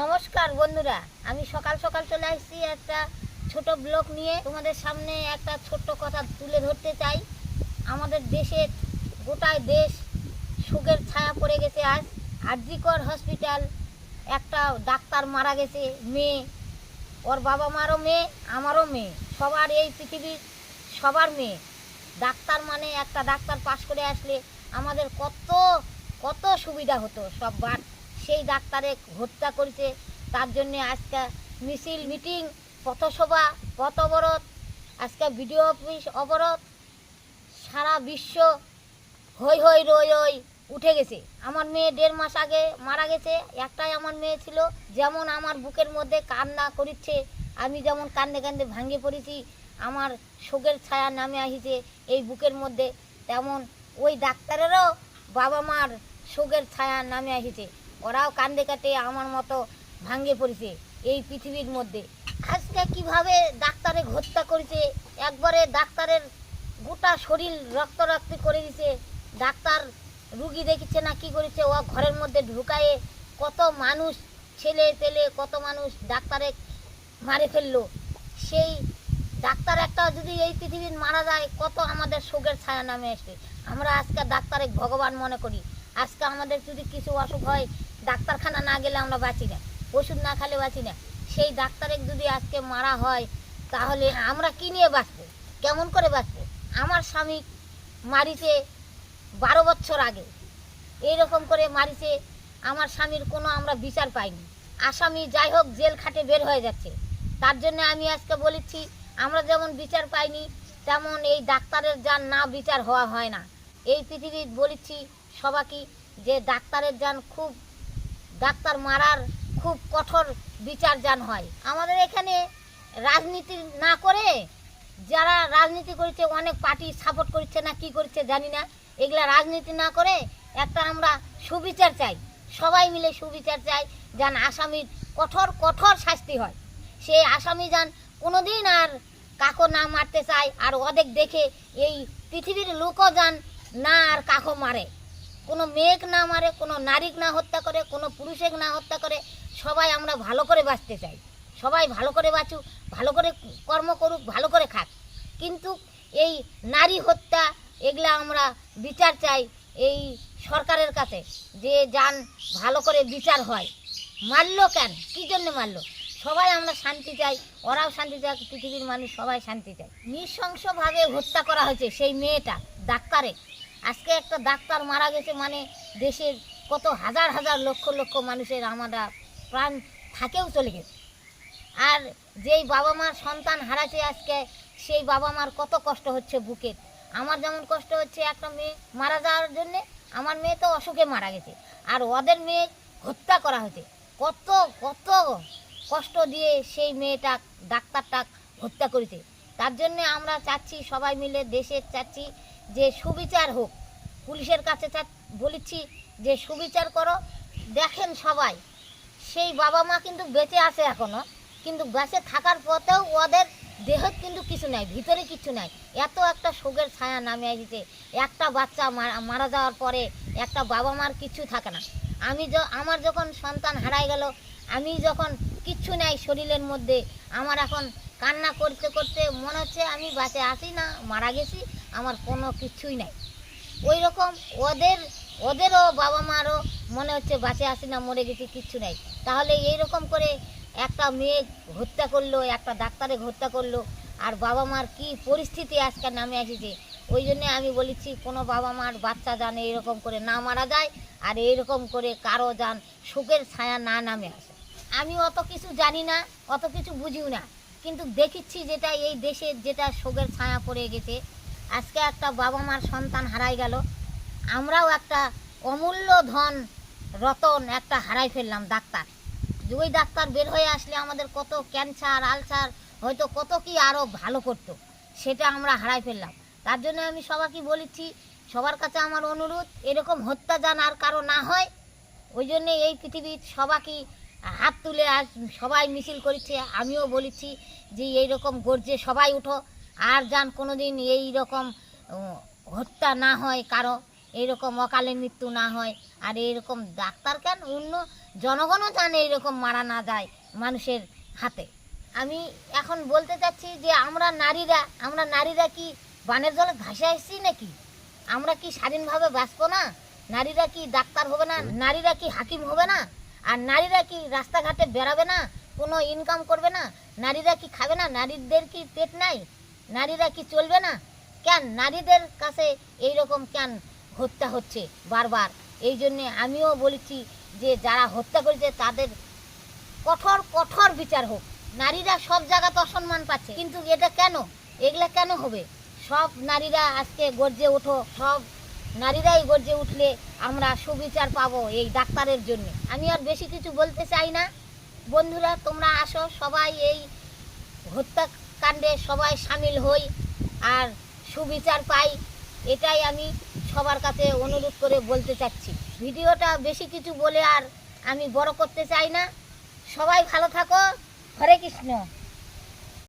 নমস্কার বন্ধুরা, আমি সকাল সকাল চলে আসছি একটা ছোট ব্লগ নিয়ে। তোমাদের সামনে একটা ছোট্ট কথা তুলে ধরতে চাই। আমাদের দেশের গোটায় দেশ শোকের ছায়া পড়ে গেছে আজ। আরজিকর হসপিটাল, একটা ডাক্তার মারা গেছে, মেয়ে। ওর বাবা মারও মেয়ে, আমারও মেয়ে। সবার এই পৃথিবীর সবার মেয়ে। ডাক্তার মানে একটা ডাক্তার পাশ করে আসলে আমাদের কত কত সুবিধা হতো সব সববার সেই ডাক্তারে হত্যা করেছে। তার জন্যে আজকে মিছিল, মিটিং, পথসভা, পথ অবরোধ, আজকে বিডিও অফিস অবরোধ, সারা বিশ্ব হই হই রই রই উঠে গেছে। আমার মেয়ে দেড় মাস আগে মারা গেছে। একটাই আমার মেয়ে ছিল। যেমন আমার বুকের মধ্যে কান্না করিচ্ছে, আমি যেমন কান্দে কান্দে ভাঙে পড়েছি, আমার শোকের ছায়া নামে আসিছে এই বুকের মধ্যে, তেমন ওই ডাক্তারেরও বাবা মার শোকের ছায়া নামে আসিছে ওরাও কান্দে কাটে, আমার মতো ভাঙ্গে পড়েছে এই পৃথিবীর মধ্যে। আজকে কীভাবে ডাক্তারে হত্যা করেছে, একবারে ডাক্তারের গোটা শরীর রক্ত রক্ত করে দিছে ডাক্তার রুগী দেখিচ্ছে না কি করেছে, ও ঘরের মধ্যে ঢুকায়ে কত মানুষ ছেলে পেলে, কত মানুষ ডাক্তারে মারে ফেলল। সেই ডাক্তার একটা যদি এই পৃথিবীর মারা যায়, কত আমাদের শোকের ছায়া নামে আসবে। আমরা আজকে ডাক্তারে ভগবান মনে করি। আজকে আমাদের যদি কিছু অসুখ হয় ডাক্তারখানা না গেলে আমরা বাঁচি না, ওষুধ না খেলে বাঁচি না। সেই ডাক্তারে যদি আজকে মারা হয়, তাহলে আমরা কি নিয়ে বাঁচবো? কেমন করে বাঁচবো? আমার স্বামী মারিছে বারো বছর আগে। এইরকম করে মারিছে, আমার স্বামীর কোনো আমরা বিচার পাইনি। আসামি যাই হোক জেল খাটে বের হয়ে যাচ্ছে। তার জন্য আমি আজকে বলেছি, আমরা যেমন বিচার পাইনি, তেমন এই ডাক্তারের যান না বিচার হওয়া হয় না। এই পৃথিবীর বলেছি সবাইকে যে ডাক্তারের যান খুব ডাক্তার মারার খুব কঠোর বিচার যান হয়। আমাদের এখানে রাজনীতি না করে যারা রাজনীতি করেছে, অনেক পার্টি সাপোর্ট করছে না কি করছে জানি না। এগুলা রাজনীতি না করে একটা আমরা সুবিচার চাই। সবাই মিলে সুবিচার চাই যেন আসামির কঠোর কঠোর শাস্তি হয়। সে আসামি যান কোনোদিন আর কাকো না মারতে চায়, আর ওদের দেখে এই পৃথিবীর লোকও যান না আর কাকো মারে। কোনো মেয়েক না মারে, কোনো নারীক না হত্যা করে, কোনো পুরুষেক না হত্যা করে, সবাই আমরা ভালো করে বাঁচতে চাই। সবাই ভালো করে বাঁচুক, ভালো করে কর্ম করুক, ভালো করে খাক। কিন্তু এই নারী হত্যা, এগুলা আমরা বিচার চাই এই সরকারের কাছে, যে যান ভালো করে বিচার হয়। মারলো কেন? কী জন্য মারলো? সবাই আমরা শান্তি চাই, ওরাও শান্তি চাই পৃথিবীর মানুষ সবাই শান্তি চায়। নৃশংসভাবে হত্যা করা হয়েছে সেই মেয়েটা, ডাক্তারে। আজকে একটা ডাক্তার মারা গেছে মানে দেশের কত হাজার হাজার লক্ষ লক্ষ মানুষের আমরা প্রাণ থাকেও চলে গেছে। আর যেই বাবা মার সন্তান হারাছে আজকে, সেই বাবা মার কত কষ্ট হচ্ছে বুকের আমার যেমন কষ্ট হচ্ছে, একটা মেয়ে মারা যাওয়ার জন্যে আমার মেয়ে তো অসুখে মারা গেছে। আর ওদের মেয়ে হত্যা করা হয়েছে। কত কত কষ্ট দিয়ে সেই মেয়েটা ডাক্তারটা হত্যা করেছে। তার জন্যে আমরা চাচ্ছি, সবাই মিলে দেশের চাচ্ছি যে সুবিচার হোক। পুলিশের কাছে বলেছি, যে সুবিচার করো। দেখেন সবাই, সেই বাবা মা কিন্তু বেঁচে আছে এখনও। কিন্তু বেঁচে থাকার পথেও ওদের দেহ কিন্তু কিছু নাই, ভিতরে কিছু নাই। এত একটা শোকের ছায়া নামে এসেছে একটা বাচ্চা মারা- যাওয়ার পরে একটা বাবা মার কিছু থাকে না। আমি য- আমার যখন সন্তান হারাই গেল, আমি যখন কিচ্ছু নাই শরীরের মধ্যে, আমার এখন কান্না করতে করতে মনে হচ্ছে আমি বাঁচে আছি না, মারা গেছি। আমার কোনো কিছুই নাই। ওই রকম ওদের, ওদেরও বাবা মারও মনে হচ্ছে বাঁচে আসি না, মরে গেছি, কিচ্ছু নাই। তাহলে এই রকম করে একটা মেয়ে হত্যা করল, একটা ডাক্তারে হত্যা করল, আর বাবা মার কি পরিস্থিতি আজকে নামে এসেছে ওই জন্যে আমি বলেছি, কোনো বাবা মার বাচ্চা যান এইরকম করে না মারা যায়, আর এইরকম করে কারও যান সুখের ছায়া না নামে আসে। আমি অত কিছু জানি না, অত কিছু বুঝিও না, কিন্তু দেখিচ্ছি যেটা এই দেশের যেটা শোকের ছায়া পড়ে গেছে আজকে একটা বাবা মার সন্তান হারাই গেল। আমরাও একটা অমূল্য ধন, রতন একটা হারাই ফেললাম ডাক্তার। ওই ডাক্তার বের হয়ে আসলে আমাদের কত ক্যান্সার আলসার হয়তো কত কি আরও ভালো করতো, সেটা আমরা হারাই ফেললাম। তার জন্য আমি সবাইকে বলেছি, সবার কাছে আমার অনুরোধ, এরকম হত্যা যান আর কারও না হয়, ওই জন্যে এই পৃথিবীর সবাইকে হাত তুলে আজ সবাই মিছিল করেছে। আমিও বলেছি যে এই রকম গর্জে সবাই উঠো। আর যান কোনো দিন এই রকম হত্যা না হয় কারও এইরকম অকালে মৃত্যু না হয়। আর এইরকম ডাক্তার কেন? অন্য জনগণও জানে এইরকম মারা না যায় মানুষের হাতে। আমি এখন বলতে চাচ্ছি যে আমরা নারীরা আমরা নারীরা কি বানের জলে ভাসে আসছি নাকি? আমরা কি স্বাধীনভাবে বাঁচবো না? নারীরা কি ডাক্তার হবে না? নারীরা কি হাকিম হবে না? আর নারীরা কি রাস্তাঘাটে বেরাবে না? কোনো ইনকাম করবে না? নারীরা কি খাবে না? নারীদের কি পেট নাই? নারীরা কি চলবে না? কেন? নারীদের কাছে এই রকম কেন হত্যা হচ্ছে বারবার? এই জন্যে আমিও বলেছি যে যারা হত্যা করেছে তাদের কঠোর কঠোর বিচার হোক। নারীরা সব জায়গাতে অসম্মান পাচ্ছে। কিন্তু এটা কেন? এগুলা কেন হবে? সব নারীরা আজকে গর্জে ওঠো। সব নারীরাই গর্জে উঠলে আমরা সুবিচার পাবো এই ডাক্তারের জন্য। আমি আর বেশি কিছু বলতে চাই না। বন্ধুরা, তোমরা আসো সবাই এই হত্যাকাণ্ডে সবাই সামিল হই আর সুবিচার পাই, এটাই আমি সবার কাছে অনুরোধ করে বলতে চাচ্ছি। ভিডিওটা বেশি কিছু বলে আর আমি বড় করতে চাই না। সবাই ভালো থাকো। হরে কৃষ্ণ।